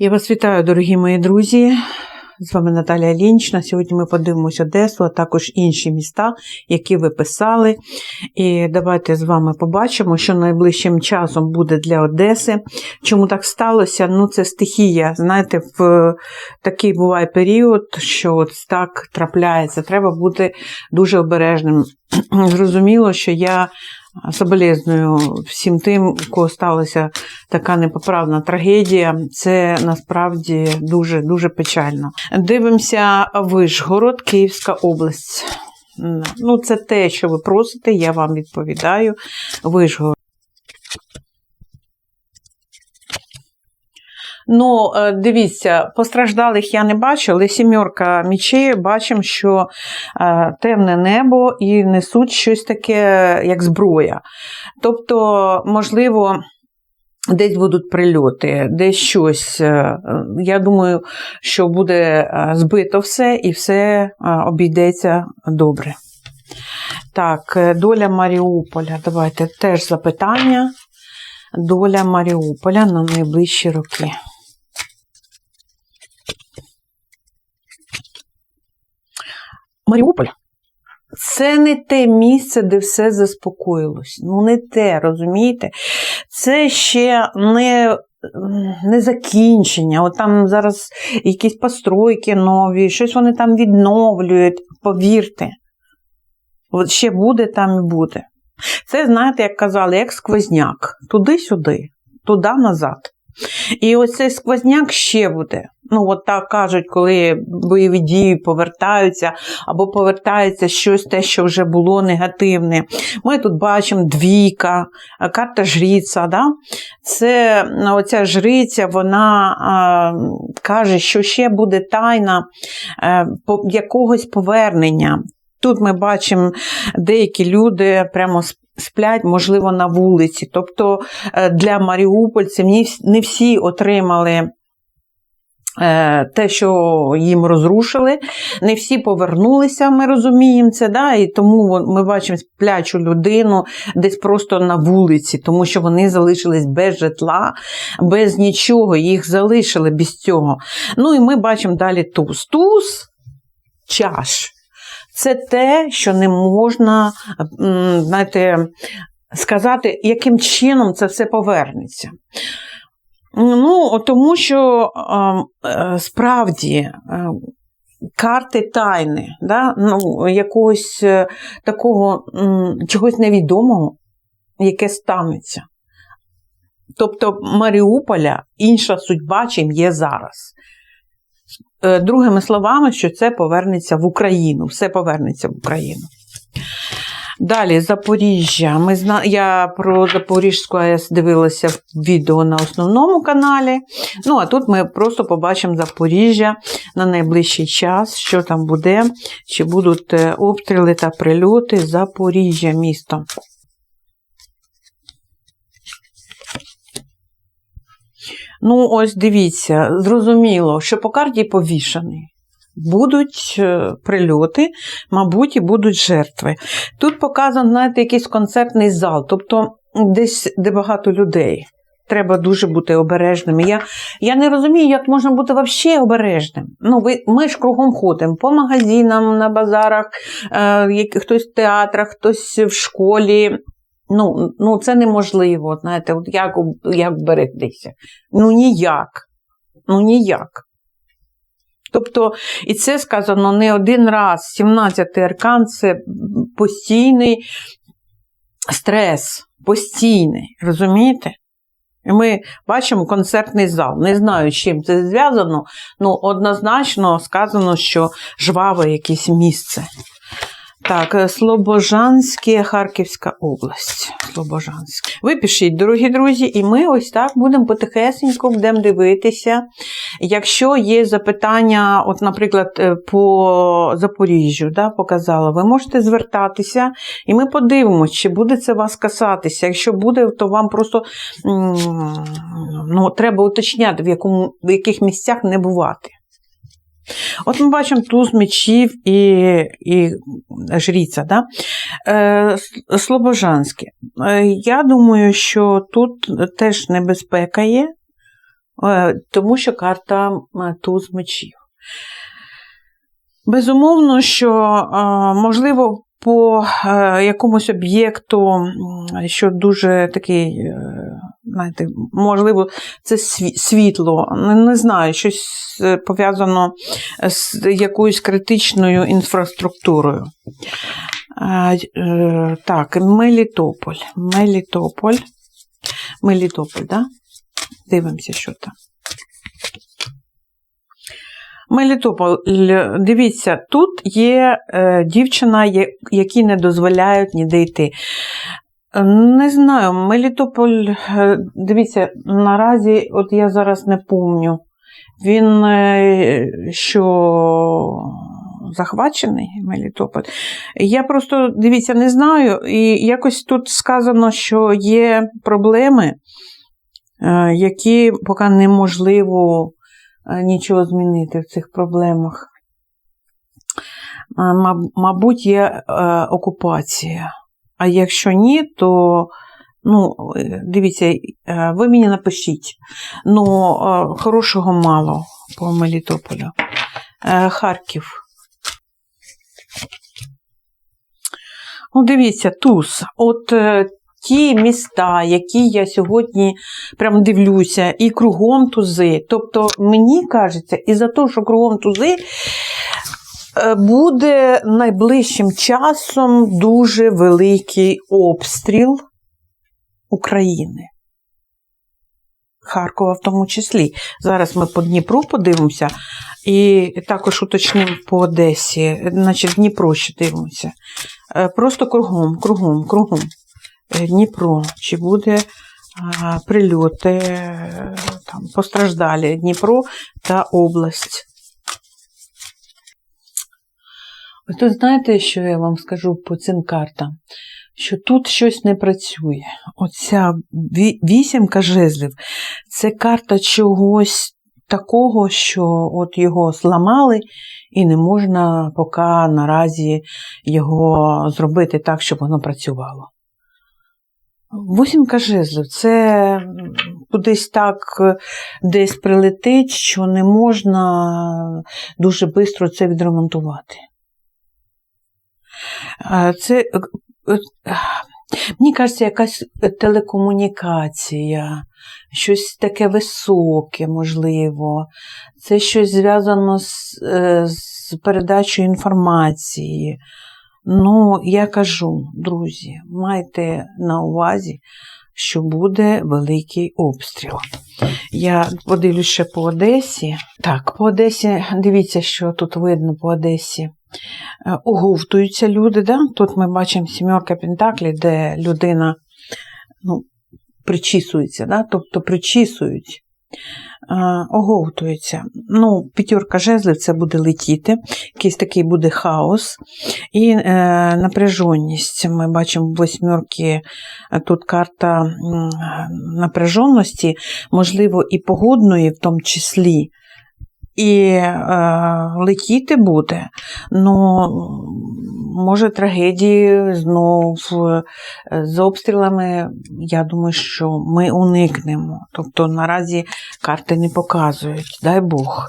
Я вас вітаю, дорогі мої друзі. З вами Наталія Лінчна. Сьогодні ми подивимося Одесу, а також інші міста, які ви писали. І давайте з вами побачимо, що найближчим часом буде для Одеси. Чому так сталося? Ну, це стихія. Знаєте, в такий буває період, що от так трапляється. Треба бути дуже обережним. Зрозуміло, що я соболезную всім тим, у кого сталася така непоправна трагедія. Це насправді дуже дуже печально. Дивимося Вишгород, Київська область. Ну, це те, що ви просите, я вам відповідаю. Вишгород. Ну, е, дивіться, постраждалих я не бачу, але сімерка мічей бачимо, що е, темне небо і несуть щось таке, як зброя. Тобто, можливо. Десь будуть прильоти, десь щось. е, Я думаю, що буде збито все і все обійдеться добре. Так, доля Маріуполя. Давайте теж запитання. Доля Маріуполя на найближчі роки. Маріуполь це не те місце, де все заспокоїлось. Ну, не те, розумієте? Це ще не. Не закінчення, от там зараз якісь постройки нові, щось вони там відновлюють, повірте. От ще буде там і буде. Це, знаєте, як казали, як сквозняк. Туди-сюди, туди-назад. І ось цей сквозняк ще буде. Ну, от так кажуть, коли бойові дії повертаються, або повертається щось те, що вже було негативне. Ми тут бачимо двійка, карта жріця. Да? Це оця жриця, вона а, каже, що ще буде тайна а, якогось повернення. Тут ми бачимо деякі люди прямо сплять, можливо, на вулиці. Тобто для маріупольців не всі отримали. Те, що їм розрушили, не всі повернулися, ми розуміємо це, да? і тому ми бачимо сплячу людину десь просто на вулиці, тому що вони залишились без житла, без нічого, їх залишили без цього. Ну і ми бачимо далі туз. Туз чаш. Це те, що не можна, знаєте, сказати, яким чином це все повернеться. Ну, тому що справді карти тайни, да? ну, якогось е, такого чогось невідомого, яке станеться. Тобто Маріуполя інша судьба, чим є зараз. Е, другими словами, що це повернеться в Україну, все повернеться в Україну. Далі Запоріжжя. Ми зна... Я про Запорізьку АЕС дивилася відео на основному каналі. Ну, а тут ми просто побачимо Запоріжжя на найближчий час, що там буде, чи будуть е, обстріли та прильоти Запоріжжя місто. Ну, ось дивіться, зрозуміло, що по карті повішаний. Будуть е, прильоти, мабуть, і будуть жертви. Тут показано, знаєте, якийсь концертний зал, тобто десь де багато людей. Треба дуже бути обережними. Я я не розумію, як можна бути взагалі обережним. Ну, ви, Ми ж кругом ходимо по магазинам, на базарах, е, хтось в театрах, хтось в школі. Ну, ну це неможливо. знаєте, от Як як берегтися? Ну ніяк. Ну ніяк. Тобто, і це сказано не один раз. 17-й аркан це постійний стрес, постійний, розумієте? І ми бачимо концертний зал. Не знаю, з чим це зв'язано, але однозначно сказано, що жваве якесь місце. Так, е, Слобожанське, Харківська область. Слобожанське. Ви дорогі друзі, і ми ось так будемо потихесенько будемо дивитися. Якщо є запитання, от, наприклад, е, по Запоріжжю, да, показала, ви можете звертатися, і ми подивимося, чи буде це вас касатися. Якщо буде, то вам просто ну, треба уточняти, в, якому, в яких місцях не бувати. От ми бачимо туз мечів і і жріця. Да? Е, Слобожанське. Е, я думаю, що тут теж небезпека є. Е, тому що карта е, туз мечів. Безумовно, що, е, можливо, по е, якомусь об'єкту, що дуже такий, е, знаєте, можливо, це світло, не, знаю, щось е, пов'язано з якоюсь критичною інфраструктурою. Так, Мелітополь. Мелітополь. Мелітополь, да? Дивимося, що там. Мелітополь, дивіться, тут є е, дівчина, якій не дозволяють ніде йти. Не знаю, Мелітополь, е, дивіться, наразі, от я зараз не помню, він е, що захвачений Мелітополь. Я просто, дивіться, не знаю, і якось тут сказано, що є проблеми, які поки неможливо нічого змінити в цих проблемах. Е, Мабуть, є е, окупація. А якщо ні, то ну, е, дивіться, е, ви мені напишіть. Ну, е, хорошого мало по Мелітополю. Е, Харків. Ну, дивіться, Туз. От е, ті міста, які я сьогодні прям дивлюся, і кругом тузи. Тобто, мені кажеться, і за те, що кругом тузи, е, буде найближчим часом дуже великий обстріл України. Харкова в тому числі. Зараз ми по Дніпру подивимося і також уточнимо по Одесі. Значить, Дніпро ще дивимося. Е, Просто кругом, кругом, кругом. Е, Дніпро. Чи буде прильоти, е, там, постраждалі Дніпро та область. Ви тут знаєте, що я вам скажу по цим картам? Що тут щось не працює. Оця вісімка жезлів це карта чогось такого, що от його зламали, і не можна поки наразі його зробити так, щоб воно працювало. Восімка жезлів це кудись так е, десь прилетить, що не можна дуже швидко це відремонтувати. Це, е, е, мені кажеться, якась телекомунікація, щось таке високе, можливо. Це щось зв'язано з, з передачею інформації. Ну, я кажу, друзі, майте на увазі, що буде великий обстріл. Я подивлюсь ще по Одесі. Так, по Одесі, дивіться, що тут видно по Одесі. Е, Оговтуються люди. Да? Тут ми бачимо сімерка Пентаклі, де людина ну, причісується, да? тобто причісують. Оговтується. Ну, п'ятерка жезлів це буде летіти, якийсь такий буде хаос і е, напряженість. Ми бачимо в восьмерки е, тут карта напряженості, можливо, і погодної в тому числі. І е, летіти буде, ну, може, трагедії знов е, з обстрілами, я думаю, що ми уникнемо. Тобто наразі карти не показують, дай Бог.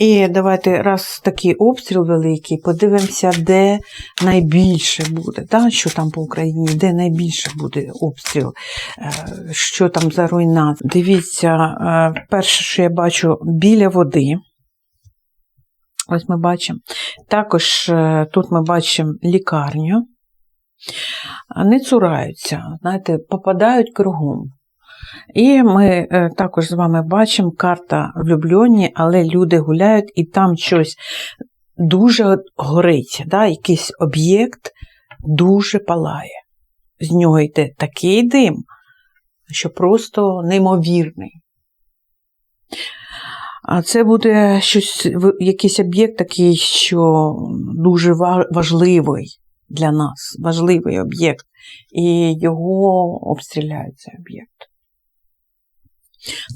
І давайте, раз такий обстріл великий, подивимося, де найбільше буде, да? що там по Україні, де найбільше буде обстріл, е, що там за руйнація. Дивіться, е, перше, що я бачу, біля води. Ось ми бачимо. Також е, тут ми бачимо лікарню. Не цураються, знаєте, попадають кругом. І ми е, також з вами бачимо карта влюблені, але люди гуляють, і там щось дуже горить, да? якийсь об'єкт дуже палає. З нього йде такий дим, що просто неймовірний. А це буде щось, якийсь об'єкт такий, що дуже важливий для нас, важливий об'єкт, і його обстріляють цей об'єкт.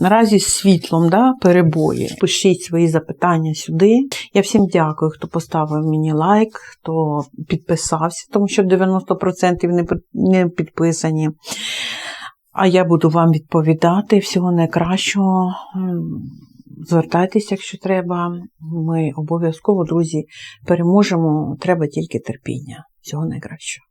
Наразі з світлом да, перебої. Пишіть свої запитання сюди. Я всім дякую, хто поставив мені лайк, хто підписався, тому що 90% не підписані. А я буду вам відповідати всього найкращого. Звертайтеся, якщо треба. Ми обов'язково, друзі, переможемо. Треба тільки терпіння. Всього найкращого.